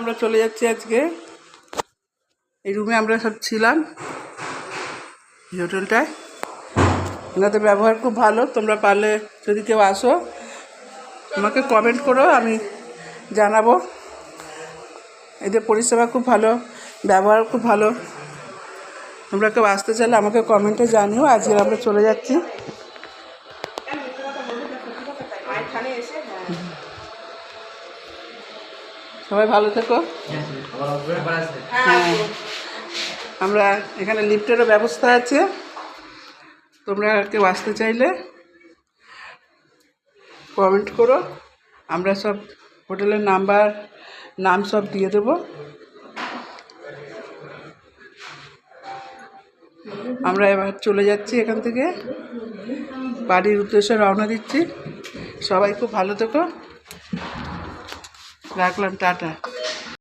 আমরা চলে যাচ্ছি আজকে। এই রুমে আমরা সব ছিলাম। এই হোটেলটায় ওনাদের ব্যবহার খুব ভালো। তোমরা পারলে যদি কেউ আসো আমাকে কমেন্ট করো, আমি জানাব। এদের পরিষেবা খুব ভালো, ব্যবহার খুব ভালো। তোমরা কেউ আসতে চাইলে আমাকে কমেন্টে জানিও। আজকে আমরা চলে যাচ্ছি। সবাই ভালো থেকো। হ্যাঁ। আমরা এখানে লিফটেরও ব্যবস্থা আছে। তোমরা কেউ আসতে চাইলে কমেন্ট করো। আমরা সব হোটেলের নাম্বার নাম সব দিয়ে দেবো। আমরা এবার চলে যাচ্ছি এখান থেকে। বাড়ির উদ্দেশ্যে রওনা দিচ্ছি। সবাই খুব ভালো থেকো। রাখলাম টাটা।